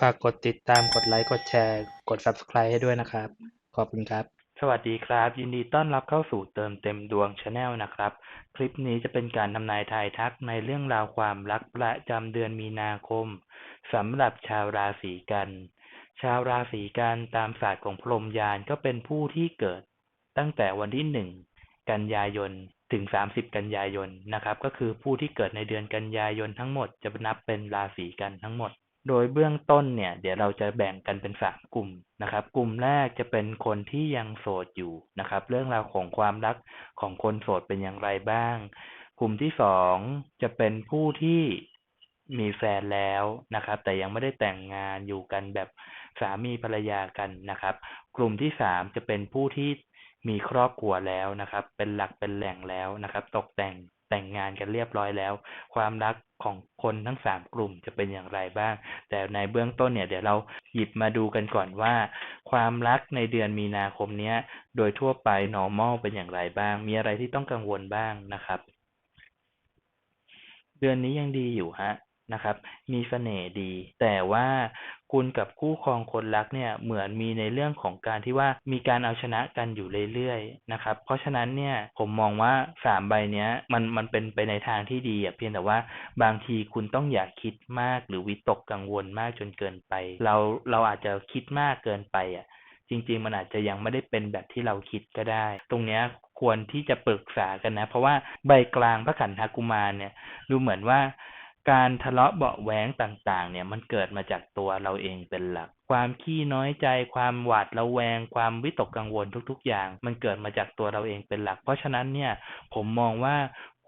ฝากกดติดตามกดไลค์กดแชร์ กด Subscribe ให้ด้วยนะครับ ขอบคุณครับ สวัสดีครับ ยินดีต้อนรับเข้าสู่เติมเต็มดวงชาแนลนะครับ คลิปนี้จะเป็นการทำนายทายทักในเรื่องราวความรักประจำเดือนมีนาคมสำหรับชาวราศีกัน ชาวราศีกันตามศาสตร์ของพรหมยานก็เป็นผู้ที่เกิด ตั้งแต่วันที่หนึ่งกันยายนถึง 30 กันยายนนะครับ ก็คือผู้ที่เกิดในเดือนกันยายนทั้งหมดจะนับเป็นราศีกันทั้งหมด โดยเบื้องต้นเนี่ย เดี๋ยวเราจะแบ่งกันเป็นสามกลุ่มนะครับ กลุ่มแรกจะเป็นคนที่ยังโสดอยู่นะครับ เรื่องราวของความรักของคนโสดเป็นอย่างไรบ้าง กลุ่มที่สองจะเป็นผู้ที่มีแฟนแล้วนะครับ แต่ยังไม่ได้แต่งงานอยู่กันแบบสามีภรรยากันนะครับ กลุ่มที่สามจะเป็นผู้ที่มีครอบครัวแล้วนะครับ เป็นหลักเป็นแหล่งแล้วนะครับ ตกแต่ง แต่งงานกันเรียบร้อยแล้ว ความรักของคนทั้งสามกลุ่มจะเป็นอย่างไรบ้าง แต่ในเบื้องต้นเนี่ยเดี๋ยวเราหยิบมาดูกันก่อนว่า ความรักในเดือนมีนาคมเนี้ย โดยทั่วไป normal เป็นอย่างไรบ้าง มีอะไรที่ต้องกังวลบ้างนะครับ เดือนนี้ยังดีอยู่ฮะ นะครับ มีเสน่ห์ดี แต่ว่าคุณกับคู่ครองคนรักเนี่ยเหมือนมีในเรื่องของการที่ว่ามีการเอาชนะกันอยู่เรื่อยๆนะครับ เพราะฉะนั้นเนี่ยผมมองว่าสามใบเนี้ยมันมันเป็นไปในทางที่ดีอะเพียงแต่ว่าบางทีคุณต้องอย่าคิดมากหรือวิตกกังวลมากจนเกินไป เราเราอาจจะคิดมากเกินไปอะจริงๆ มันอาจจะยังไม่ได้เป็นแบบที่เราคิดก็ได้ ตรงเนี้ยควรที่จะปรึกษากันนะ เพราะว่าใบกลางพระขันธกุมารเนี่ยดูเหมือนว่า การทะเลาะเบาะแว้งต่างๆ เนี่ยมันเกิดมาจากตัวเราเองเป็นหลัก ความขี้น้อยใจ ความหวาดระแวง ความวิตกกังวลทุก ๆ อย่าง มันเกิดมาจากตัวเราเองเป็นหลัก เพราะฉะนั้นเนี่ย ผมมองว่า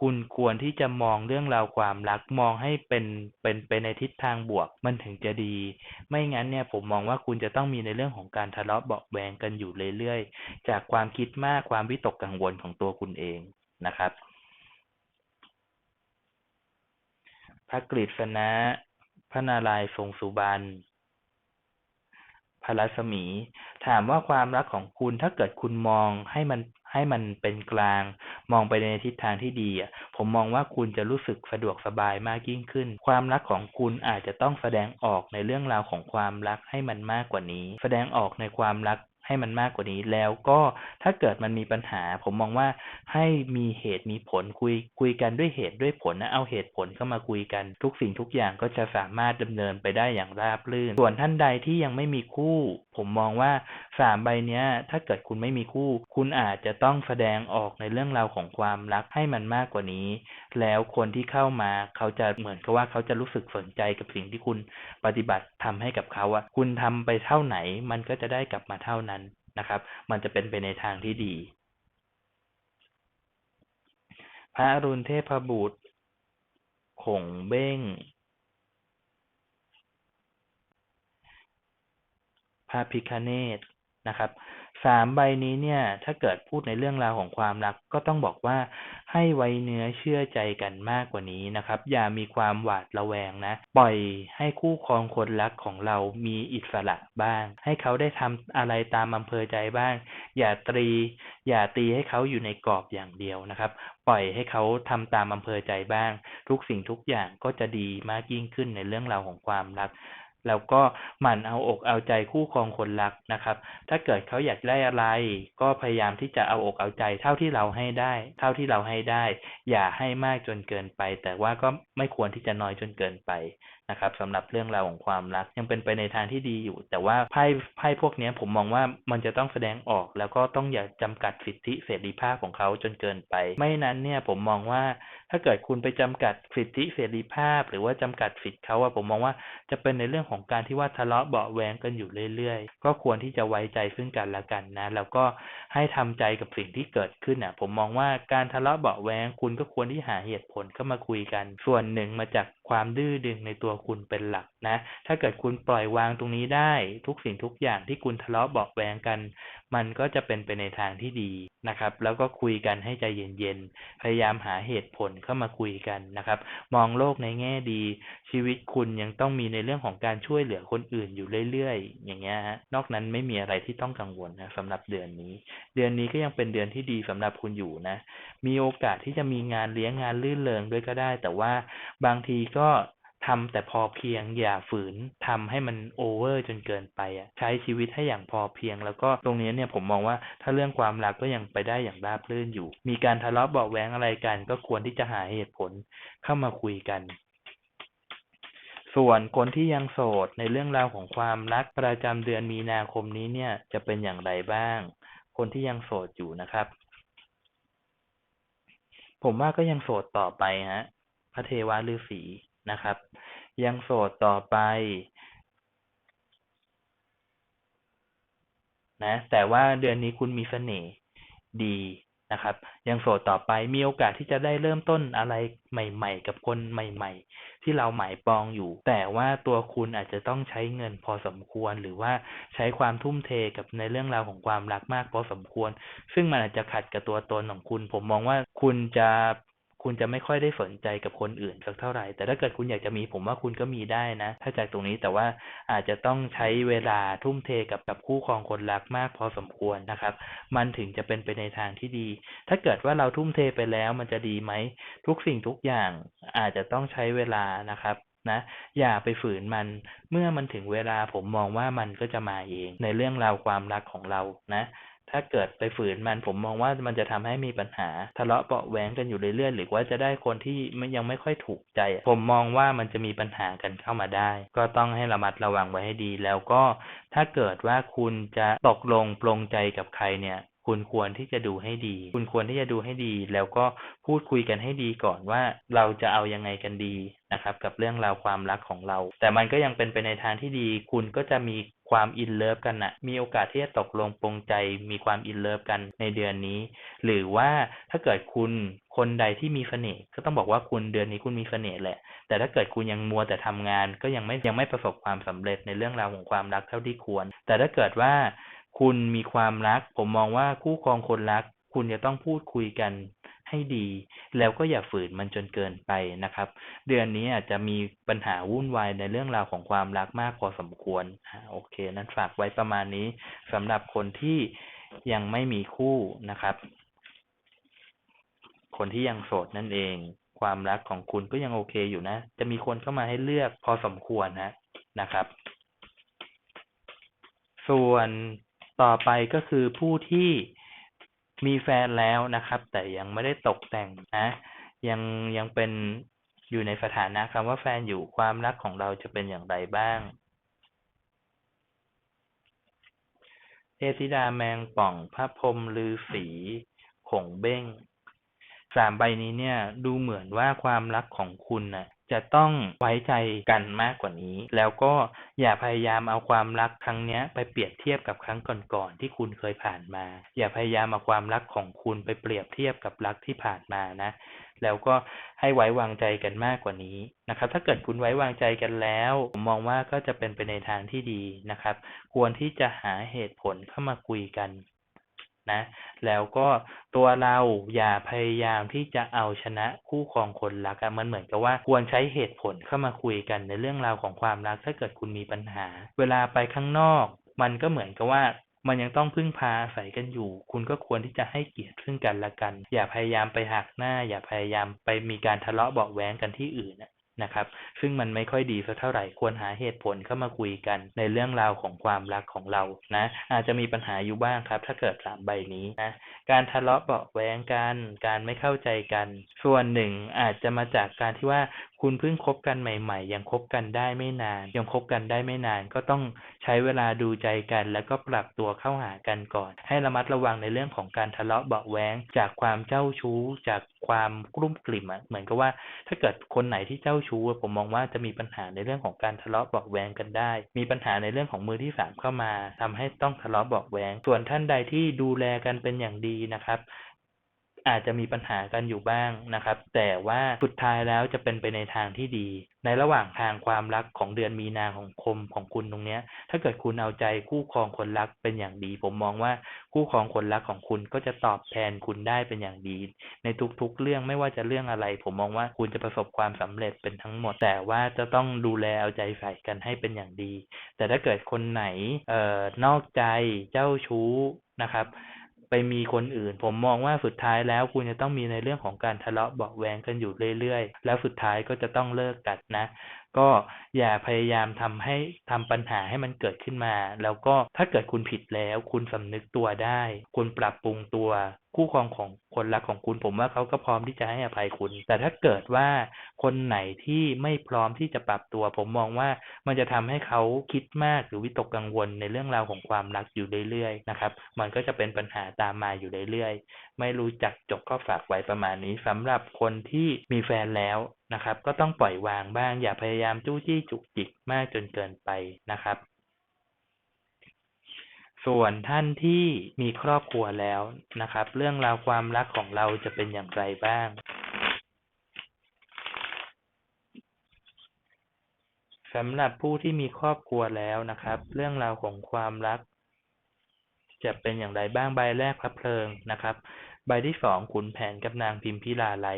คุณควรที่จะมองเรื่องราวความรักมองให้เป็นเป็นไปในทิศทางบวก มันถึงจะดี ไม่งั้นเนี่ยผมมองว่าคุณจะต้องมีในเรื่องของการทะเลาะเบาแวงกันอยู่เรื่อยๆ จากความคิดมากความวิตกกังวลของตัวคุณเองนะครับ พระกฤษณะ พระนารายณ์ทรงสุบรรณพระรัศมี ถามว่าความรักของคุณถ้าเกิดคุณมองให้มันให้มันเป็นกลาง มองไปในทิศทางที่ดีอะผมมองว่าคุณจะรู้สึกสะดวกสบายมากยิ่งขึ้น ความรักของคุณอาจจะต้องแสดงออกในเรื่องราวของความรักให้มันมากกว่านี้ แสดงออกในความรัก ให้มันมากกว่านี้ แล้วก็ถ้าเกิดมันมีปัญหา ผมมองว่าให้มีเหตุมีผลคุยคุยกันด้วยเหตุด้วยผลนะเอาเหตุผลเข้ามาคุยกันทุกสิ่งทุกอย่างก็จะสามารถดำเนินไปได้อย่างราบรื่น ส่วนท่านใดที่ยังไม่มีคู่ผมมองว่าสามใบเนี้ย ถ้าเกิดคุณไม่มีคู่ คุณอาจจะต้องแสดงออกในเรื่องราวของความรักให้มันมากกว่านี้ แล้วคนที่เข้ามาเขาจะเหมือนกับว่าเขาจะรู้สึกสนใจกับสิ่งที่คุณปฏิบัติทำให้กับเขาอะคุณทำไปเท่าไหน มันก็จะได้กลับมาเท่านั้นนะครับ มันจะเป็นไปในทางที่ดี พระอรุณเทพบุตรขงเบ้ง พระพิคเนตนะครับสามใบนี้เนี่ยถ้าเกิดพูดในเรื่องราวของความรัก ก็ต้องบอกว่าให้ไว้เนื้อเชื่อใจกันมากกว่านี้นะครับ อย่ามีความหวาดระแวงนะ ปล่อยให้คู่ครองคนรักของเรามีอิสระบ้าง ให้เขาได้ทำอะไรตามอำเภอใจบ้าง อย่าตรี อย่าตีให้เขาอยู่ในกรอบอย่างเดียวนะครับ ปล่อยให้เขาทำตามอำเภอใจบ้าง ทุกสิ่งทุกอย่างก็จะดีมากยิ่งขึ้นในเรื่องราวของความรัก แล้วก็หมั่นเอาอกเอาใจคู่ครองคนรักนะครับ ถ้าเกิดเขาอยากได้อะไร ก็พยายามที่จะเอาอกเอาใจเท่าที่เราให้ได้ เท่าที่เราให้ได้ อย่าให้มากจนเกินไป แต่ว่าก็ไม่ควรที่จะน้อยจนเกินไปนะครับสำหรับเรื่องราวของความรักยังเป็นไปในทางที่ดีอยู่ แต่ว่าไพ่ไพ่พวกนี้ผมมองว่ามันจะต้องแสดงออก แล้วก็ต้องอย่าจำกัดสิทธิเสรีภาพของเขาจนเกินไป ไม่นั้นเนี่ยผมมองว่าถ้าเกิดคุณไปจำกัดสิทธิเสรีภาพ หรือว่าจำกัดสิทธิเขาอะผมมองว่าจะเป็นในเรื่องของการที่ว่าทะเลาะเบาแวงกันอยู่เรื่อยๆ ก็ควรที่จะไว้ใจซึ่งกันและกันนะ แล้วก็ให้ทำใจกับสิ่งที่เกิดขึ้นอะผมมองว่าการทะเลาะเบาแวงคุณก็ควรที่หาเหตุผลเข้ามาคุยกัน ส่วนหนึ่งมาจากความดื้อดึงในตัวคุณเป็นหลักนะ ถ้าเกิดคุณปล่อยวางตรงนี้ได้ ทุกสิ่งทุกอย่างที่คุณทะเลาะเบาะแวงกัน มันก็จะเป็นไปในทางที่ดีนะครับ แล้วก็คุยกันให้ใจเย็นๆ พยายามหาเหตุผลเข้ามาคุยกันนะครับ มองโลกในแง่ดี ชีวิตคุณยังต้องมีในเรื่องของการช่วยเหลือคนอื่นอยู่เรื่อยๆ อย่างเงี้ยฮะ นอกนั้นไม่มีอะไรที่ต้องกังวลนะสำหรับเดือนนี้ เดือนนี้ก็ยังเป็นเดือนที่ดีสำหรับคุณอยู่นะ มีโอกาสที่จะมีงานเลี้ยงงานลื่นเริงด้วยก็ได้ แต่ว่าบางทีก็ ทำแต่พอเพียงอย่าฝืนทำให้มันโอเวอร์จนเกินไปอะใช้ชีวิตให้อย่างพอเพียง แล้วก็ตรงนี้เนี่ยผมมองว่าถ้าเรื่องความรักก็ยังไปได้อย่างราบรื่นอยู่ มีการทะเลาะเบาะแว้งอะไรกัน ก็ควรที่จะหาเหตุผลเข้ามาคุยกันส่วนคนที่ยังโสดในเรื่องราวของความรักประจำเดือนมีนาคมนี้เนี่ยจะเป็นอย่างไรบ้าง คนที่ยังโสดอยู่นะครับ ผมว่าก็ยังโสดต่อไปฮะ พระเทวะฤาษี นะครับ ยังโสดต่อไปนะแต่ว่าเดือนนี้คุณมีเสน่ห์ดีนะครับ ยังโสดต่อไปมีโอกาสที่จะได้เริ่มต้นอะไรใหม่ ๆ กับคนใหม่ ๆ ที่เราหมายปองอยู่ แต่ว่าตัวคุณอาจจะต้องใช้เงินพอสมควรหรือว่าใช้ความทุ่มเทกับในเรื่องราวของความรักมากพอสมควร ซึ่งมันอาจจะขัดกับตัวตนของคุณ ผมมองว่าคุณจะ คุณจะไม่ค่อยได้สนใจกับคนอื่นสักเท่าไหร่ แต่ถ้าเกิดคุณอยากจะมีผมว่าคุณก็มีได้นะ ถ้าจากตรงนี้แต่ว่าอาจจะต้องใช้เวลาทุ่มเทกับกับคู่ครองคนรักมากพอสมควรนะครับ มันถึงจะเป็นไปในทางที่ดี ถ้าเกิดว่าเราทุ่มเทไปแล้วมันจะดีไหม ทุกสิ่งทุกอย่างอาจจะต้องใช้เวลานะครับนะอย่าไปฝืนมันเมื่อมันถึงเวลาผมมองว่ามันก็จะมาเองในเรื่องราวความรักของเรานะ ถ้าเกิดไปฝืนมันผมมองว่ามันจะทำให้มีปัญหาทะเลาะเบาะแว้งกันอยู่เรื่อยๆหรือว่าจะได้คนที่มันยังไม่ค่อยถูกใจ ผมมองว่ามันจะมีปัญหากันเข้ามาได้ ก็ต้องให้ระมัดระวังไว้ให้ดี แล้วก็ถ้าเกิดว่าคุณจะตกลงปลงใจกับใครเนี่ยคุณควรที่จะดูให้ดี คุณควรที่จะดูให้ดี แล้วก็พูดคุยกันให้ดีก่อนว่าเราจะเอายังไงกันดีนะครับ กับเรื่องราวความรักของเรา แต่มันก็ยังเป็นไปในทางที่ดี คุณก็จะมี ความอินเลิฟกันนะมีโอกาสที่จะตกลงปรงใจมีความอินเลิฟกันในเดือนนี้ หรือว่าถ้าเกิดคุณคนใดที่มีเสน่ห์ก็ต้องบอกว่าคุณเดือนนี้คุณมีเสน่ห์แหละ แต่ถ้าเกิดคุณยังมัวแต่ทำงาน ก็ยังไม่ยังไม่ประสบความสำเร็จในเรื่องราวของความรักเท่าที่ควร แต่ถ้าเกิดว่าคุณมีความรัก ผมมองว่าคู่ครองคนรัก คุณจะต้องพูดคุยกันให้ดี แล้วก็อย่าฝืนมันจนเกินไปนะครับ เดือนนี้อาจจะมีปัญหาวุ่นวายในเรื่องราวของความรักมากพอสมควรโอเค นั้นฝากไว้ประมาณนี้สำหรับคนที่ยังไม่มีคู่นะครับ คนที่ยังโสดนั่นเอง ความรักของคุณก็ยังโอเคอยู่นะ จะมีคนเข้ามาให้เลือกพอสมควรนะนะครับ ส่วนต่อไปก็คือผู้ที่ มีแฟนแล้วนะครับ แต่ยังไม่ได้ตกแต่งนะยังยังเป็นอยู่ในสถานะคำว่าแฟนอยู่ความรักของเราจะเป็นอย่างไรบ้างเทพธิดาแมงป่องพระพรหมฤาษีขงเบ้งสามใบนี้เนี่ย ดูเหมือนว่าความรักของคุณน่ะจะต้องไว้ใจกันมากกว่านี้ แล้วก็อย่าพยายามเอาความรักครั้งเนี้ยไปเปรียบเทียบกับครั้งก่อนๆที่คุณเคยผ่านมา อย่าพยายามเอาความรักของคุณไปเปรียบเทียบกับรักที่ผ่านมานะ แล้วก็ให้ไว้วางใจกันมากกว่านี้นะครับ ถ้าเกิดคุณไว้วางใจกันแล้วผมมองว่าก็จะเป็นไปในทางที่ดีนะครับ ควรที่จะหาเหตุผลเข้ามาคุยกัน นะ แล้วก็ตัวเราอย่าพยายามที่จะเอาชนะคู่ครองคนรักอะมันเหมือนกับว่าควรใช้เหตุผลเข้ามาคุยกันในเรื่องราวของความรักถ้าเกิดคุณมีปัญหา เวลาไปข้างนอก มันก็เหมือนกับว่ามันยังต้องพึ่งพาอาศัยกันอยู่ คุณก็ควรที่จะให้เกียรติซึ่งกันและกัน อย่าพยายามไปหักหน้า อย่าพยายามไปมีการทะเลาะเบาะแว้งกันที่อื่น นะครับ ซึ่งมันไม่ค่อยดีสักเท่าไหร่ควรหาเหตุผลเข้ามาคุยกัน ในเรื่องราวของความรักของเรานะ อาจจะมีปัญหาอยู่บ้างครับ ถ้าเกิดสามใบนี้นะการทะเลาะเบาะแว้งกัน การไม่เข้าใจกัน ส่วนหนึ่งอาจจะมาจากการที่ว่าคุณเพิ่งคบกันใหม่ ๆ ยังคบกันได้ไม่นาน ยังคบกันได้ไม่นาน ก็ต้องใช้เวลาดูใจกัน แล้วก็ปรับตัวเข้าหากันก่อน ให้ระมัดระวังในเรื่องของการทะเลาะเบาะแว้งจากความเจ้าชู้ จาก ความกลุ้มกลิ่มอะเหมือนกับว่า ถ้าเกิดคนไหนที่เจ้าชู้ผมมองว่าจะมีปัญหาในเรื่องของการทะเลาะเบาะแวงกันได้ มีปัญหาในเรื่องของมือที่สามเข้ามาทำให้ต้องทะเลาะเบาะแวงส่วนท่านใดที่ดูแลกันเป็นอย่างดีนะครับ อาจจะมีปัญหากันอยู่บ้างนะครับ แต่ว่าสุดท้ายแล้วจะเป็นไปในทางที่ดี ในระหว่างทางความรักของเดือนมีนาของคมของคุณตรงเนี้ย ถ้าเกิดคุณเอาใจคู่ครองคนรักเป็นอย่างดี ผมมองว่าคู่ครองคนรักของคุณก็จะตอบแทนคุณได้เป็นอย่างดี ในทุกๆ เรื่องไม่ว่าจะเรื่องอะไร ผมมองว่าคุณจะประสบความสำเร็จเป็นทั้งหมด แต่ว่าจะต้องดูแลเอาใจใส่กันให้เป็นอย่างดี แต่ถ้าเกิดคนไหนเอ่อนอกใจเจ้าชู้นะครับ ไปมีคนอื่น ผมมองว่าสุดท้ายแล้วคุณจะต้องมีในเรื่องของการทะเลาะเบาะแวงกันอยู่เรื่อยๆ แล้วสุดท้ายก็จะต้องเลิกกันนะ ก็อย่าพยายามทำให้ทำปัญหาให้มันเกิดขึ้นมา แล้วก็ถ้าเกิดคุณผิดแล้ว คุณสำนึกตัวได้ คุณปรับปรุงตัว คู่ครองของคนรักของคุณ ผมว่าเขาก็พร้อมที่จะให้อภัยคุณ แต่ถ้าเกิดว่าคนไหนที่ไม่พร้อมที่จะปรับตัว ผมมองว่ามันจะทำให้เขาคิดมากหรือวิตกกังวลในเรื่องราวของความรักอยู่เรื่อยๆนะครับ มันก็จะเป็นปัญหาตามมาอยู่เรื่อยๆ ไม่รู้จักจบก็ฝากไว้ประมาณนี้สำหรับคนที่มีแฟนแล้ว นะครับ ก็ต้องปล่อยวางบ้าง อย่าพยายามจู้จี้จุกจิกมากจนเกินไปนะครับ ส่วนท่านที่มีครอบครัวแล้วนะครับ เรื่องราวความรักของเราจะเป็นอย่างไรบ้างสำหรับผู้ที่มีครอบครัวแล้วนะครับ เรื่องราวของความรัก จะเป็นอย่างไรบ้างใบแรกพระเพลิงนะครับ ใบที่สองขุนแผนกับนางพิมพิลาไล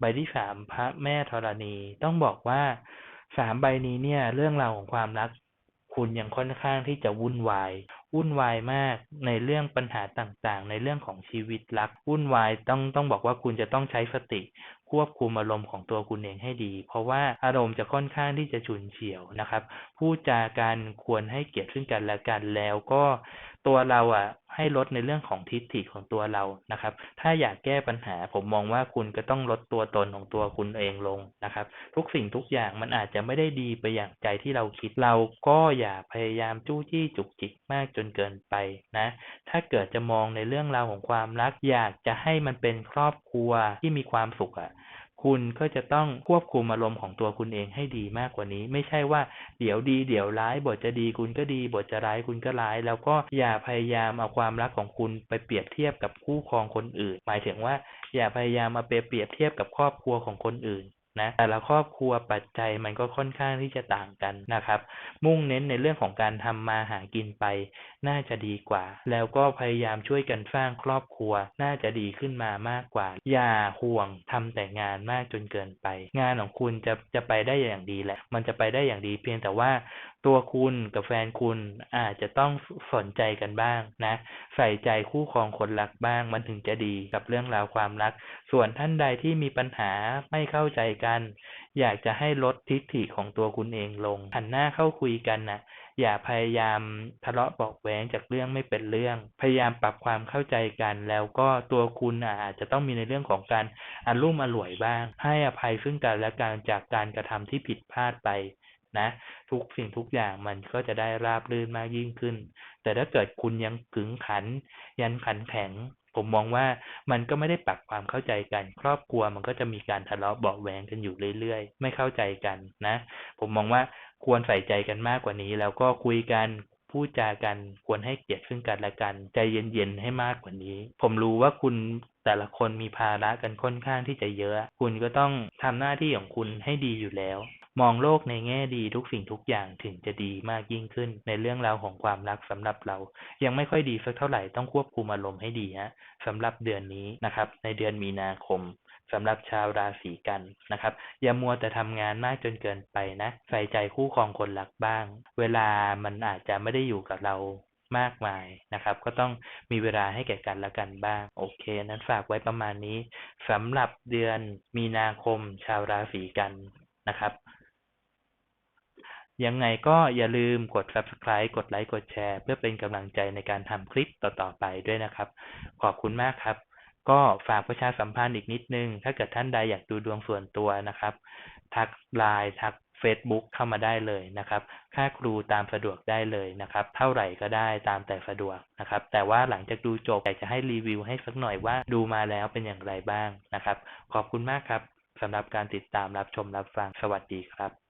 ใบที่สามพระแม่ธรณี ต้องบอกว่าสามใบนี้เนี่ย เรื่องราวของความรัก คุณยังค่อนข้างที่จะวุ่นวาย วุ่นวายมากในเรื่องปัญหาต่างๆ ในเรื่องของชีวิตรัก วุ่นวายต้องต้องบอกว่าคุณจะต้องใช้สติ ควบคุมอารมณ์ของตัวคุณเองให้ดี เพราะว่าอารมณ์จะค่อนข้างที่จะฉุนเฉียวนะครับพูดจากันควรให้เกียรติซึ่งกันและกันแล้วก็ ตัวเราอะ ให้ลดในเรื่องของทิฏฐิของตัวเรานะครับ ถ้าอยากแก้ปัญหา ผมมองว่าคุณก็ต้องลดตัวตนของตัวคุณเองลงนะครับ ทุกสิ่งทุกอย่างมันอาจจะไม่ได้ดีไปอย่างใจที่เราคิดเราก็อย่าพยายามจู้จี้จุกจิกมากจนเกินไปนะ ถ้าเกิดจะมองในเรื่องราวของความรัก อยากจะให้มันเป็นครอบครัวที่มีความสุขอะ คุณก็จะต้องควบคุมอารมณ์ของตัวคุณเองให้ดีมากกว่านี้ ไม่ใช่ว่าเดี๋ยวดี เดี๋ยวร้ายบทจะดีคุณก็ดีบทจะร้ายคุณก็ร้าย แล้วก็อย่าพยายามเอาความรักของคุณไปเปรียบเทียบกับคู่ครองคนอื่น หมายถึงว่า อย่าพยายามมาเปรียบเทียบกับครอบครัวของคนอื่น นะแต่ละครอบครัวปัจจัยมันก็ค่อนข้างที่จะต่างกันนะครับ มุ่งเน้นในเรื่องของการทำมาหากินไป น่าจะดีกว่า แล้วก็พยายามช่วยกันสร้างครอบครัว น่าจะดีขึ้นมามากกว่า อย่าห่วงทำแต่งานมากจนเกินไป งานของคุณจะจะไปได้อย่างดีแหละ มันจะไปได้อย่างดีเพียงแต่ว่าตัวคุณกับแฟนคุณอาจจะต้องสนใจกันบ้างนะ ใส่ใจคู่ครองคนรักบ้างมันถึงจะดีกับเรื่องราวความรัก ส่วนท่านใดที่มีปัญหาไม่เข้าใจกัน อยากจะให้ลดทิฐิของตัวคุณเองลงหันหน้าเข้าคุยกันนะอย่าพยายามทะเลาะบอกแว้งจากเรื่องไม่เป็นเรื่อง พยายามปรับความเข้าใจกัน แล้วก็ตัวคุณอาจจะต้องมีในเรื่องของการอารมุ่มอร่วยบ้าง ให้อภัยซึ่งกันและกันจากการกระทำที่ผิดพลาดไป นะ ทุกสิ่งทุกอย่างมันก็จะได้ราบรื่นมากยิ่งขึ้น แต่ถ้าเกิดคุณยังขึงขัน ยันขันแข็ง ผมมองว่ามันก็ไม่ได้ปรับความเข้าใจกัน ครอบครัวมันก็จะมีการทะเลาะเบาะแวงกันอยู่เรื่อยๆ ไม่เข้าใจกันนะ ผมมองว่าควรใส่ใจกันมากกว่านี้ แล้วก็คุยกันพูดจากันควรให้เกียรติซึ่งกันและกัน ใจเย็นๆให้มากกว่านี้ ผมรู้ว่าคุณแต่ละคนมีภาระกันค่อนข้างที่จะเยอะ คุณก็ต้องทำหน้าที่ของคุณให้ดีอยู่แล้ว มองโลกในแง่ดีทุกสิ่งทุกอย่างถึงจะดีมากยิ่งขึ้น ในเรื่องราวของความรักสำหรับเรา ยังไม่ค่อยดีสักเท่าไหร่ต้องควบคุมอารมณ์ให้ดีฮะสำหรับเดือนนี้นะครับ ในเดือนมีนาคมสำหรับชาวราศีกันนะครับ อย่ามัวแต่ทำงานมากจนเกินไปนะ ใส่ใจคู่ครองคนรักบ้าง เวลามันอาจจะไม่ได้อยู่กับเรามากมายนะครับ ก็ต้องมีเวลาให้แก่กันและกันบ้าง โอเค นั้นฝากไว้ประมาณนี้สำหรับเดือนมีนาคมชาวราศีกันนะครับ ยังไงก็อย่าลืมกด subscribe กดไลค์กดแชร์ เพื่อเป็นกำลังใจในการทำคลิปต่อๆไปด้วยนะครับ ขอบคุณมากครับ ก็ฝากประชาสัมพันธ์อีกนิดนึง ถ้าเกิดท่านใดอยากดูดวงส่วนตัวนะครับ ทักไลน์ทัก Facebook เข้ามาได้เลยนะครับ ค่าครูตามสะดวกได้เลยนะครับ เท่าไหร่ก็ได้ตามแต่สะดวกนะครับ แต่ว่าหลังจากดูจบอยากจะให้รีวิวให้สักหน่อยว่าดูมาแล้วเป็นอย่างไรบ้างนะครับ ขอบคุณมากครับสำหรับการติดตามรับชมรับฟัง สวัสดีครับ